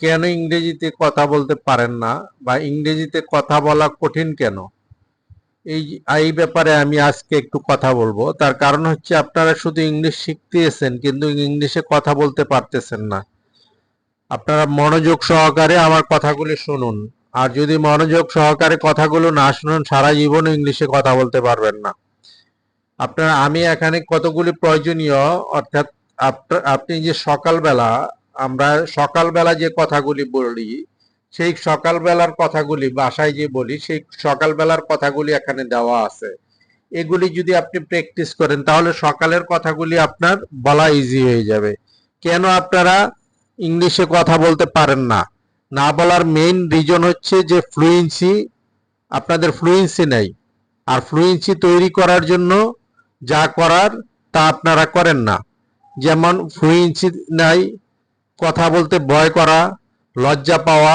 কেন ইংরেজিতে কথা বলতে পারেন না বা ইংরেজিতে কথা বলা কঠিন কেন? এই এই ব্যাপারে আমি আজকে একটু কথা বলব। তার কারণ হচ্ছে আপনারা শুধু ইংলিশ শিখতেছেন কিন্তু ইংলিশে কথা বলতে পারতেছেন না। আপনারা মনোযোগ সহকারে আমার কথাগুলি শুনুন। আর যদি মনোযোগ সহকারে কথাগুলো না শুনুন, সারা জীবন ইংলিশে কথা বলতে পারবেন না। আপনারা, আমি এখানে কতগুলি প্রয়োজনীয়, অর্থাৎ আপনি যে সকালবেলা আমরা সকালবেলা যে কথাগুলি বলি, সেই সকালবেলার কথাগুলি বাসায় যে বলি, সেই সকালবেলার কথাগুলি এখানে দেওয়া আছে। এগুলি যদি আপনি প্র্যাকটিস করেন, তাহলে সকালের কথাগুলি আপনার বলা ইজি হয়ে যাবে। কেন আপনারা ইংলিশে কথা বলতে পারেন না? না বলার মেইন রিজন হচ্ছে যে ফ্লুয়েন্সি আপনাদের ফ্লুয়েন্সি নেই। আর ফ্লুয়েন্সি তৈরি করার জন্য যা করার তা আপনারা করেন না। যেমন ফ্লুয়েন্সি নাই কথা বলতে ভয় করা, লজ্জা পাওয়া,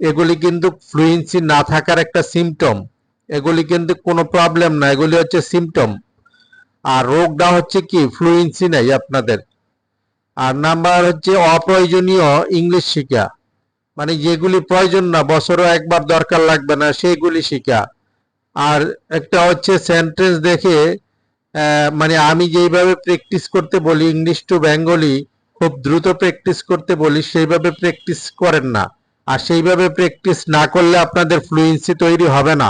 এগুলি কিন্তু ফ্লুয়েন্সি না থাকার একটা সিমটম এগুলি কিন্তু কোনো প্রবলেম না, এগুলি হচ্ছে সিমটম আর রোগটা হচ্ছে কি? ফ্লুয়েন্সি নাই আপনাদের। আর নাম্বার হচ্ছে অপ্রয়োজনীয় ইংলিশ শিখা মানে যেগুলি প্রয়োজন না বছরও একবার দরকার লাগবে না সেইগুলি শিখা আর একটা হচ্ছে সেন্টেন্স দেখে মানে আমি যেইভাবে প্র্যাকটিস করতে বলি ইংলিশ টু বেঙ্গলি খুব দ্রুত প্র্যাকটিস করতে বলি সেইভাবে প্র্যাকটিস করেন না। আর সেইভাবে প্র্যাকটিস না করলে আপনাদের ফ্লুয়েন্সি তৈরি হবে না।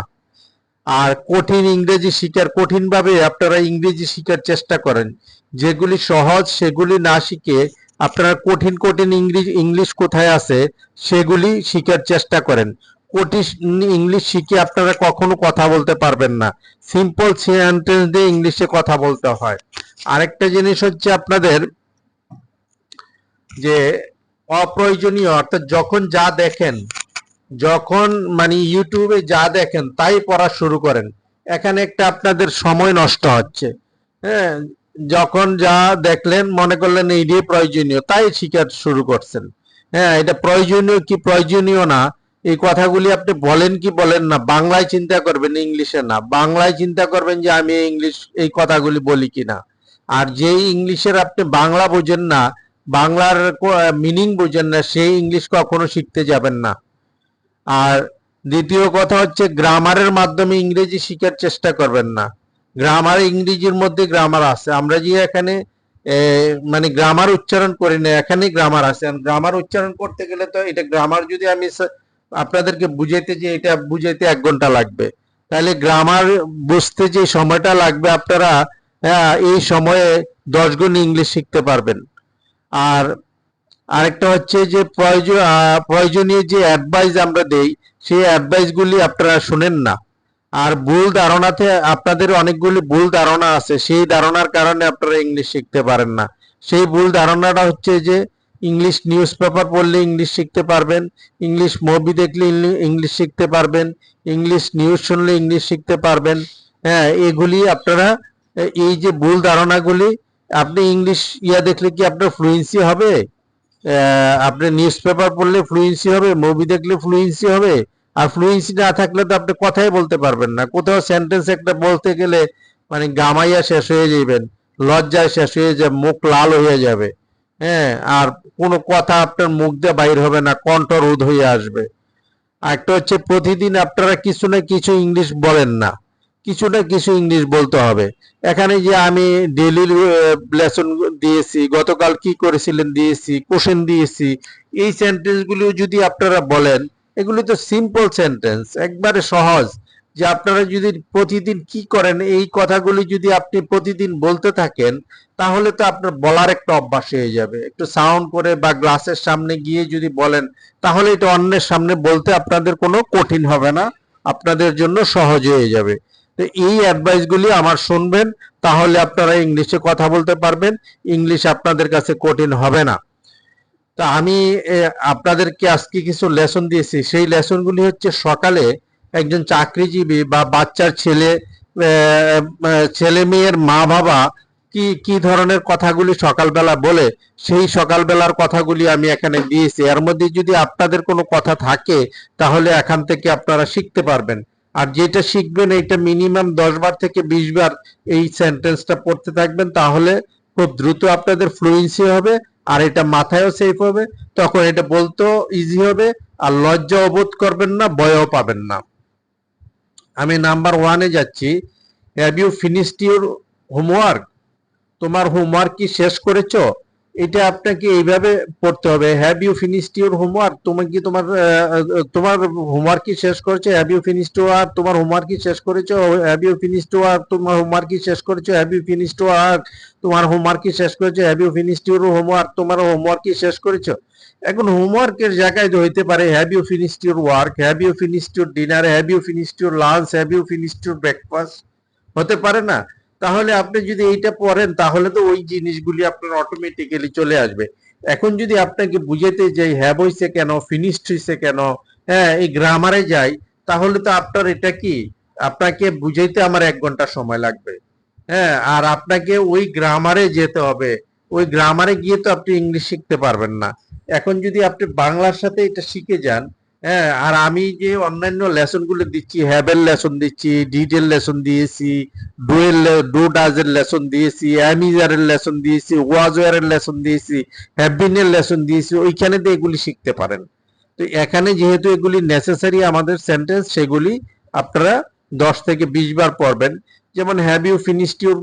আর কঠিন ইংরেজি শিখার, কঠিনভাবে আপনারা ইংরেজি শিখার চেষ্টা করেন। যেগুলি সহজ, সেগুলি না শিখে আপনারা কঠিন কঠিন ইংলিশ ইংলিশ কোথায় আছে, সেগুলি শিখার চেষ্টা করেন। কঠিন ইংলিশ শিখে আপনারা কখনো কথা বলতে পারবেন না। সিম্পল সেন্টেন্স দিয়ে ইংলিশে কথা বলতে হয়। আরেকটা জিনিস হচ্ছে আপনাদের যে অপ্রয়োজনীয়, অর্থাৎ যখন যা দেখেন, যখন মানে ইউটিউবে যা দেখেন, তাই পড়া শুরু করেন। এখানে একটা আপনাদের সময় নষ্ট হচ্ছে। হ্যাঁ যখন যা দেখলেন, মনে করলেন এইটাই প্রয়োজনীয়, তাই শিকার শুরু করছেন। হ্যাঁ এটা প্রয়োজনীয় কি প্রয়োজনীয় না? এই কথাগুলি আপনি বলেন কি বলেন না, বাংলায় চিন্তা করবেন, ইংলিশে না। বাংলায় চিন্তা করবেন যে আমি ইংলিশ এই কথাগুলি বলি কিনা। আর যেই ইংলিশের আপনি বাংলা বোঝেন না বাংলার মিনিং বোঝেন না সেই ইংলিশ কখনো শিখতে যাবেন না। আর দ্বিতীয় কথা হচ্ছে গ্রামারের মাধ্যমে ইংরেজি শেখার চেষ্টা করবেন না। গ্রামার ইংরেজির মধ্যে গ্রামার আছে। আমরা যে এখানে মানে গ্রামার উচ্চারণ করি না এখানে গ্রামার আছে। গ্রামার উচ্চারণ করতে গেলে তো এটা গ্রামার যদি আমি আপনাদেরকে বুঝাইতে যে এটা বুঝাইতে এক ঘণ্টা লাগবে। তাহলে গ্রামার বুঝতে যে সময়টা লাগবে আপনারা হ্যাঁ, এই সময়ে দশ গুণ ইংলিশ শিখতে পারবেন। আর আরেকটা হচ্ছে যে প্রয়োজন প্রয়োজনীয় যে অ্যাডভাইস আমরা দেই, সেই অ্যাডভাইসগুলি আপনারা শুনেন না। আর ভুল ধারণাতে আপনাদের অনেকগুলি ভুল ধারণা আছে, সেই ধারণার কারণে আপনারা ইংলিশ শিখতে পারেন না। সেই ভুল ধারণাটা হচ্ছে যে ইংলিশ নিউজ পেপার পড়লে ইংলিশ শিখতে পারবেন ইংলিশ মুভি দেখলে ইংলিশ শিখতে পারবেন ইংলিশ নিউজ শুনলে ইংলিশ শিখতে পারবেন। হ্যাঁ এগুলি আপনারা, এই যে ভুল ধারণাগুলি আপনি ইংলিশ ইয়া দেখলে কি আপনার ফ্লুয়েন্সি হবে? আপনি নিউজ পেপার পড়লে ফ্লুয়েন্সি হবে মুভি দেখলে ফ্লুয়েন্সি হবে। আর ফ্লুয়েন্সি না থাকলে তো আপনি কথাই বলতে পারবেন না। কোথাও সেন্টেন্স একটা বলতে গেলে মানে গামাইয়া শেষ হয়ে যাবেন লজ্জায় শেষ হয়ে যাবে, মুখ লাল হয়ে যাবে। হ্যাঁ আর কোনো কথা আপনার মুখ দিয়ে বাইর হবে না, কণ্ঠ রোধ হয়ে আসবে। একটা হচ্ছে প্রতিদিন আপনারা কিছু না কিছু ইংলিশ বলেন না। কিছু না কিছু ইংলিশ বলতে হবে। এখানে যে আমি ডেলি লেসন দিয়েছি, গতকাল কি করেছিলেন দিয়েছি কোশ্চেন দিয়েছি, এই সেন্টেন্সগুলো যদি আপনারা বলেন, এগুলো তো সিম্পল সেন্টেন্স একবারে সহজ। যে আপনারা যদি প্রতিদিন কি করেন, এই কথাগুলি যদি আপনি প্রতিদিন বলতে থাকেন, তাহলে তো আপনার বলার একটা অভ্যাস হয়ে যাবে। একটু সাউন্ড করে বা গ্লাসের সামনে গিয়ে যদি বলেন, তাহলে এটা অন্যের সামনে বলতে আপনাদের কোনো কঠিন হবে না, আপনাদের জন্য সহজ হয়ে যাবে। তো এই অ্যাডভাইসগুলি আমার শুনবেন, তাহলে আপনারা ইংলিশে কথা বলতে পারবেন। ইংলিশ আপনাদের কাছে কঠিন হবে না। তা আমি আপনাদেরকে আজকে কিছু লেসন দিয়েছি। সেই লেসনগুলি হচ্ছে সকালে একজন চাকরিজীবী বা বাচ্চার ছেলে ছেলে মেয়ের মা বাবা কি কি ধরনের কথাগুলি সকালবেলা বলে, সেই সকালবেলার কথাগুলি আমি এখানে দিয়েছি। এর মধ্যে যদি আপনাদের কোনো কথা থাকে, তাহলে এখান থেকে আপনারা শিখতে পারবেন। আর যেটা শিখবেন, এটা মিনিমাম দশ বার থেকে বিশ বার এই সেন্টেন্সটা পড়তে থাকবেন, তাহলে খুব দ্রুত আপনাদের ফ্লুয়েন্সি হবে, আর এটা মাথায়ও সেফ হবে, তখন এটা বলতেও ইজি হবে, আর লজ্জা অবোধ করবেন না, ভয়ও পাবেন না। আমি নাম্বার ওয়ানে যাচ্ছি। Have you finished your homework তোমার হোমওয়ার্ক কি শেষ করেছ? এটা আপনাকে এইভাবে পড়তে হবে। Have you finished your homework তুমি কি তোমার তোমার হোমওয়ার্ক কি শেষ করেছ? হ্যাভ ইউ ফিনিশড ওয়ার্ক তোমার হোমওয়ার্ক কি শেষ করেছ? হ্যাভ ইউ ফিনিশড ওয়ার্ক তোমার হোমওয়ার্ক কি শেষ করেছ? হ্যাভ ইউ ফিনিশড ওয়ার্ক তোমার হোমওয়ার্ক কি শেষ করেছ? Have you finished your homework তোমার হোমওয়ার্ক কি শেষ করেছ? এখন হোমওয়ার্কের জায়গায় হইতে পারে have you finished your work have you finished your dinner have you finished your lunch have you finished your breakfast হতে পারে না। তাহলে আপনি যদি এইটা পড়েন, তাহলে তো ওই জিনিসগুলি আপনার অটোমেটিক্যালি চলে আসবে। এখন যদি আপনাকে বুঝাতে যাই হ্যাভ হইছে কেন ফিনিশড হইছে কেন হ্যাঁ এই গ্রামারে যাই, তাহলে তো আপনার এটা কি? আপনাকে বুঝাইতে আমার এক ঘণ্টা সময় লাগবে। হ্যাঁ আর আপনাকে ওই গ্রামারে যেতে হবে। ওই গ্রামারে গিয়ে তো আপনি ইংলিশ শিখতে পারবেন না। এখন যদি আপনি বাংলার সাথে এটা শিখে যান হ্যাঁ আর আমি যে অন্যান্য লেসনগুলো দিচ্ছি হ্যাবের লেসন দিচ্ছি, ডিটেল লেসন দিয়েছি, ডুয়েল ডু ডাজের লেসন দিয়েছি, অ্যামিজারের লেসন দিয়েছি, ওয়াজওয়ারের লেসন দিয়েছি হ্যাবিনের লেসন দিয়েছি, ওইখানে দিয়ে এগুলি শিখতে পারেন। তো এখানে যেহেতু এগুলি নেসেসারি আমাদের সেন্টেন্স সেগুলি আপনারা দশ থেকে বিশ বার পড়বেন। যেমন have you finished your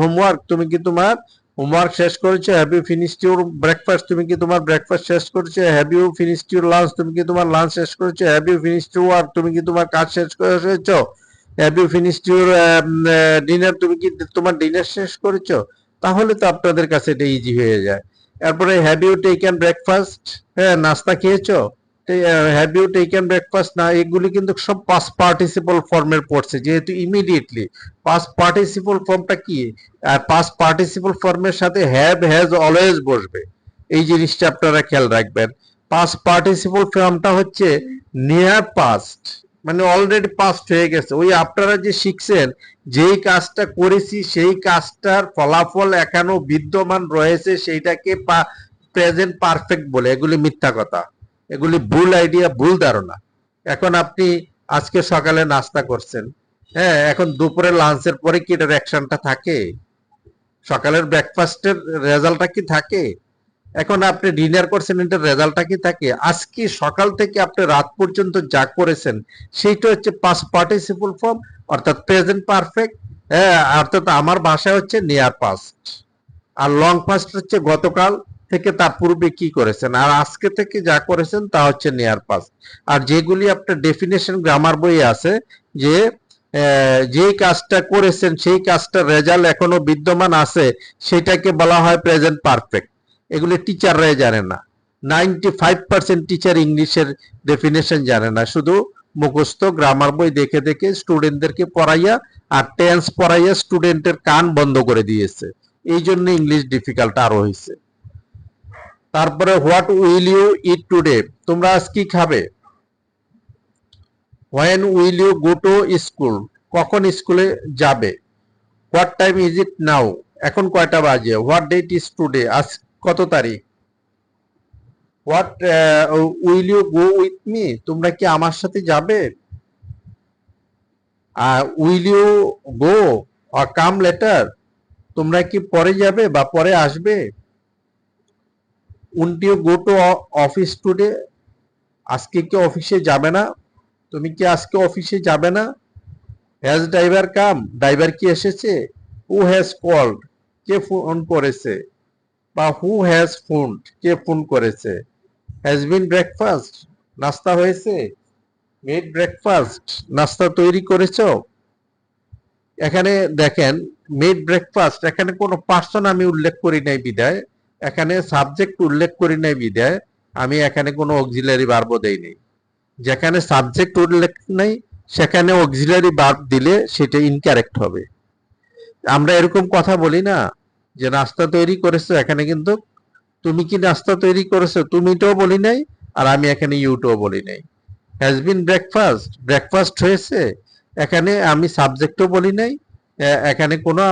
homework তুমি কি তোমার হোমওয়ার্ক শেষ করেছ have you finished your breakfast তুমি কি তোমার ব্রেকফাস্ট শেষ করেছ? Have you finished your lunch তুমি কি তোমার লাঞ্চ শেষ করেছ? Have you finished your work তুমি কি তোমার কাজ শেষ করেছ have you finished your dinner তুমি কি তোমার ডিনার শেষ করেছ? তাহলে তো আপনাদের কাছে এটা ইজি হয়ে যায়। এরপরে হ্যাভ ইউ টেকেন ব্রেকফাস্ট হ্যাঁ নাস্তা খেয়েছো? হ্যাভ ইউ টেকেন ব্রেকফাস্ট না, এগুলি কিন্তু সব পাস পার্টিসিপল ফর্মের পড়ছে, যেহেতু ইমিডিয়েটলি পাস পার্টিসিপল ফর্মটা কি? আর পাস পার্টিসিপল ফর্মের সাথে হ্যাভ হ্যাজ অলওয়েজ বসবে। এই জিনিসটা আপনারা খেয়াল রাখবেন। পাস পার্টিসিপল ফর্মটা হচ্ছে নিয়ার পাস্ট মানে অলরেডি পাস্ট হয়ে গেছে। ওই আপনারা যে শিখছেন, যেই কাজটা করেছি, সেই কাজটার ফলাফল এখনও বিদ্যমান রয়েছে, সেইটাকে প্রেজেন্ট পারফেক্ট বলে। এগুলি মিথ্যা কথা। এগুলি ভুল আইডিয়া ভুল ধারণা। এখন আপনি আজকে সকালে নাস্তা করছেন হ্যাঁ এখন দুপুরে লাঞ্চের পরে কি এটার অ্যাকশনটা থাকে? সকালের ব্রেকফাস্টের রেজাল্টটা কি থাকে? এখন আপনি ডিনার করছেন, এটার রেজাল্টটা কি থাকে? আজকে সকাল থেকে আপনি রাত পর্যন্ত যা করেছেন, সেইটা হচ্ছে পাস পার্টিসিপল ফর্ম অর্থাৎ প্রেজেন্ট পারফেক্ট হ্যাঁ অর্থাৎ আমার ভাষায় হচ্ছে নিয়ার পাস্ট আর লং পাস্ট হচ্ছে গতকাল থেকে তার পূর্বে কি করেছেন? আর আজকে থেকে যা করেছেন তা হচ্ছে নিয়ার পাস আর যেগুলি আপনার ডেফিনেশন গ্রামার বইয়ে আছে, যে যেই কাজটা করেছেন, সেই কাজটার রেজাল্ট এখনও বিদ্যমান আছে, সেটাকে বলা হয় প্রেজেন্ট পারফেক্ট এগুলি টিচাররাই জানে না। নাইনটি ফাইভ পার্সেন্ট টিচার ইংলিশের ডেফিনেশন জানে না। শুধু মুখস্থ গ্রামার বই দেখে দেখে স্টুডেন্টদেরকে পড়াইয়া আর টেন্স পড়াইয়া স্টুডেন্টের কান বন্ধ করে দিয়েছে। এই জন্য ইংলিশ ডিফিকাল্ট আরও হয়েছে তারপরে what will you eat today? তোমরা আজ কি খাবে? When will you go to school? কখন স্কুলে যাবে? What time is it now? এখন কয়টা বাজে? What date is today? আজ কত তারিখ? What will you go with me? তোমরা কি আমার সাথে যাবে? Will you go? Come later? তোমরা কি পরে যাবে বা পরে আসবে? Won't you go to office today আজকে কি অফিসে যাবে না? তুমি কি আজকে অফিসে যাবে না? হ্যাজ ড্রাইভার কাম ড্রাইভার কি এসেছে? হু হ্যাজ কল্ড কে ফোন করেছে? বা হু হ্যাজ ফোন কে ফোন করেছে? হ্যাজ বিন ব্রেকফাস্ট নাস্তা হয়েছে? মেড ব্রেকফাস্ট নাস্তা তৈরি করেছ? এখানে দেখেন মেড ব্রেকফাস্ট এখানে কোনো পার্সন আমি উল্লেখ করি নাই বিদায় এখানে সাবজেক্ট উল্লেখ করি নাই বিদায় আমি এখানে কোনো অক্সিলারি বার্বও দেইনি যেখানে সাবজেক্ট উল্লেখ নেই, সেখানে অক্সিলারি বার্ব দিলে সেটা ইনকারেক্ট হবে। আমরা এরকম কথা বলি না যে নাস্তা তৈরি করেছ, এখানে কিন্তু তুমি কি নাস্তা তৈরি করেছ, তুমিটাও বলি নাই, আর আমি এখানে ইউটাও বলি নাই। হ্যাজ বিন ব্রেকফাস্ট ব্রেকফাস্ট হয়েছে, এখানে আমি সাবজেক্টও বলি নাই এখানে কোনো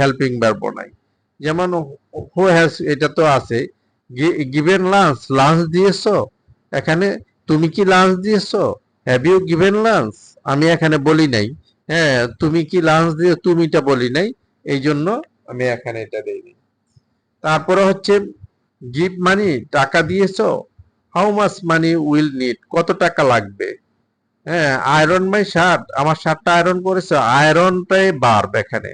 হেল্পিং ভার্ব নাই। যেমন হু হ্যাজ এটা তো আছে। গিভেন লাঞ্চ লাঞ্চ দিয়েছ? এখানে তুমি কি লাঞ্চ দিয়েছ? হ্যাভ ইউ গিভেন লাঞ্চ আমি এখানে বলি নাই। হ্যাঁ তুমি কি লাঞ্চ দিয়ে তুমিটা বলি নাই। এই জন্য আমি এখানে এটা দিইনি তারপরে হচ্ছে গিভ মানি টাকা দিয়েছ? How much money will need কত টাকা লাগবে? হ্যাঁ আয়রন মাই শার্ট আমার শার্টটা আয়রন করেছ আয়রনটাই বার্ব এখানে।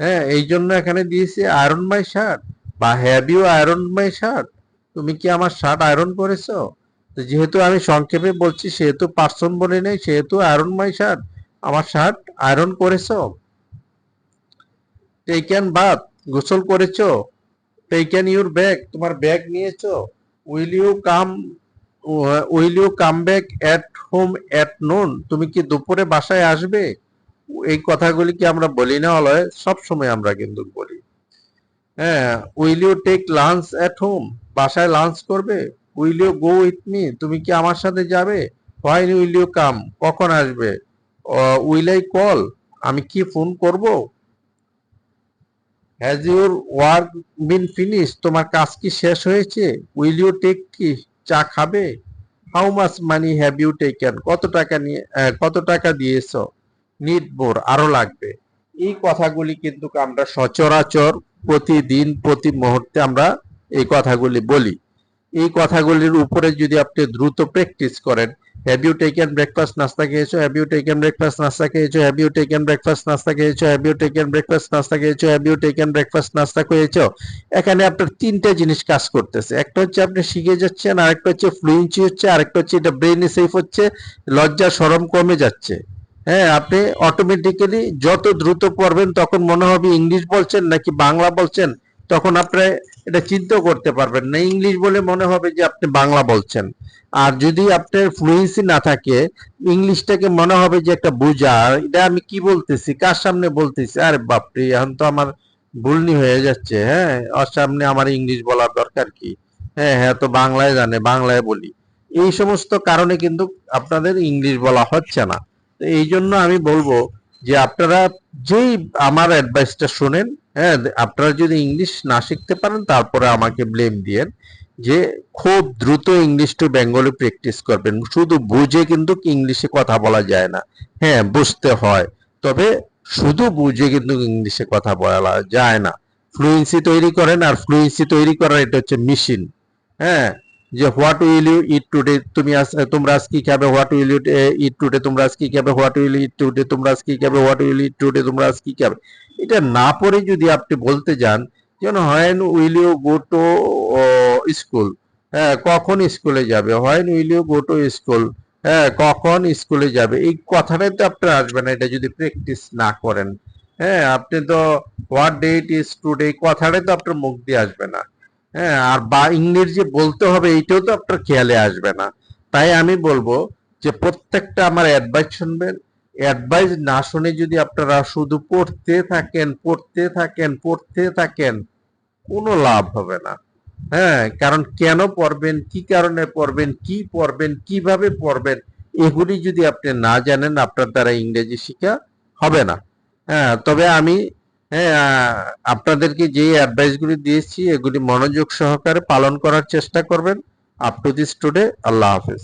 হ্যাঁ এই জন্য এখানে দিয়েছি আয়রন মাই শার্ট বা have you iron my shirt তুমি কি আমার শার্ট আয়রন করেছ? তো যেহেতু আমি সংক্ষেপে বলছি, সেহেতু পার্সন বলে নেই, সেহেতু আয়রন মাই শার্ট আমার শার্ট আয়রন করেছ। টেকেন বাথ গোসল করেছ। করেছ টেকেন ইউর ব্যাগ তোমার ব্যাগ নিয়েছো। Will you come will you come back at home at noon তুমি কি দুপুরে বাসায় আসবে? এই কথাগুলি কি আমরা বলি না, অলয়? সব সময় আমরা কিন্তু বলি। হ্যাঁ will you take lunch at home বাসায় লাঞ্চ করবে? Will you go with me তুমি কি আমার সাথে যাবে? হোয়াই উইল ইউ কাম কখন আসবে? উইল আই কল আমি কি ফোন করব? Has your work been finish তোমার কাজ কি শেষ হয়েছে? উইল ইউ টেক কি, চা খাবে? How much money have you taken কত টাকা নিয়ে কত টাকা দিয়েছ? নিড মোর আরও লাগবে। এই কথাগুলি কিন্তু আমরা সচরাচর প্রতিদিন, প্রতি মুহূর্তে আমরা এই কথাগুলি বলি। এই কথাগুলির উপরে যদি আপনি দ্রুত প্র্যাকটিস করেন হ্যাভ ইউ টেকেন ব্রেকফাস্ট নাস্তা খেয়েছো? হ্যাভ ইউ টেকেন ব্রেকফাস্ট নাস্তা খেয়েছো? হ্যাভ ইউ টেকেন ব্রেকফাস্ট নাস্তা খেয়েছো? হ্যাভ ইউ টেকেন ব্রেকফাস্ট নাস্তা খেয়েছো? হ্যাভ ইউ টেকেন ব্রেকফাস্ট নাস্তা খেয়েছো? এখানে আপনার তিনটা জিনিস কাজ করতেছে। একটা হচ্ছে আপনি শিখে যাচ্ছেন, আরেকটা হচ্ছে ফ্লুয়েন্সি হচ্ছে, আরেকটা হচ্ছে এটা ব্রেইনে সেফ হচ্ছে, লজ্জা সরম কমে যাচ্ছে। হ্যাঁ আপনি অটোমেটিক্যালি যত দ্রুত পড়বেন তখন মনে হবে ইংলিশ বলছেন নাকি বাংলা বলছেন, তখন আপনি এটা চিন্তা করতে পারবেন না। ইংলিশ বলে মনে হবে যে আপনি বাংলা বলছেন। আর যদি আপনার ফ্লুয়েন্সি না থাকে, ইংলিশটাকে মনে হবে যে একটা বোঝা, এটা আমি কি বলতেছি, কার সামনে বলতেছি? আরে বাপরে, এখন তো আমার ভুলনি হয়ে যাচ্ছে হ্যাঁ? ওর সামনে আমার ইংলিশ বলার দরকার কি? হ্যাঁ হ্যাঁ তো বাংলায় জানে, বাংলায় বলি। এই সমস্ত কারণে কিন্তু আপনাদের ইংলিশ বলা হচ্ছে না। এই জন্য আমি বলব যে আপনারা যেই আমার অ্যাডভাইসটা শোনেন হ্যাঁ আপনারা যদি ইংলিশ না শিখতে পারেন, তারপরে আমাকে ব্লেম দিয়েন যে খুব দ্রুত ইংলিশ টু বেঙ্গলি প্র্যাকটিস করবেন। শুধু বুঝে কিন্তু ইংলিশে কথা বলা যায় না। হ্যাঁ বুঝতে হয়। তবে শুধু বুঝে কিন্তু ইংলিশে কথা বলা যায় না। ফ্লুয়েন্সি তৈরি করেন আর ফ্লুয়েন্সি তৈরি করার এটা হচ্ছে মেশিন হ্যাঁ যে what will you eat today তুমি তোমরা আজ কি খাবে? What will you eat today তোমরা আজ কি খাবে? হোয়াট উইল ইট টুডে তোমরা আজ কি খাবে? হোয়াট উইল ইট টুডে তোমরা আজ কি খাবে? এটা না পড়ে যদি আপনি বলতে যান, যেন when will you go to school হ্যাঁ কখন স্কুলে যাবে? When will you go to school হ্যাঁ কখন স্কুলে যাবে? এই কথাটাই তো আপনার আসবে না, এটা যদি প্র্যাকটিস না করেন। হ্যাঁ আপনি তো হোয়াট ডেট ইজ টুডে এই কথাটাই তো আপনার মুখ দিয়ে আসবে না। হ্যাঁ আর বা ইংরেজি বলতে হবে, এইটাও তো আপনার খেয়ালে আসবে না। তাই আমি বলব যে প্রত্যেকটা আমার অ্যাডভাইস শুনবেন। অ্যাডভাইস না শুনে যদি আপনারা শুধু পড়তে থাকেন পড়তে থাকেন পড়তে থাকেন, কোনো লাভ হবে না। হ্যাঁ কারণ কেন পড়বেন, কি কারণে পড়বেন, কি পড়বেন, কীভাবে পড়বেন, এগুলি যদি আপনি না জানেন, আপনার দ্বারা ইংরেজি শিখা হবে না। হ্যাঁ তবে আমি হ্যাঁ আপনাদেরকে যে অ্যাডভাইসগুলি দিয়েছি, এগুলি মনোযোগ সহকারে পালন করার চেষ্টা করবেন। আপ টু দিস টুডে আল্লাহ হাফেজ।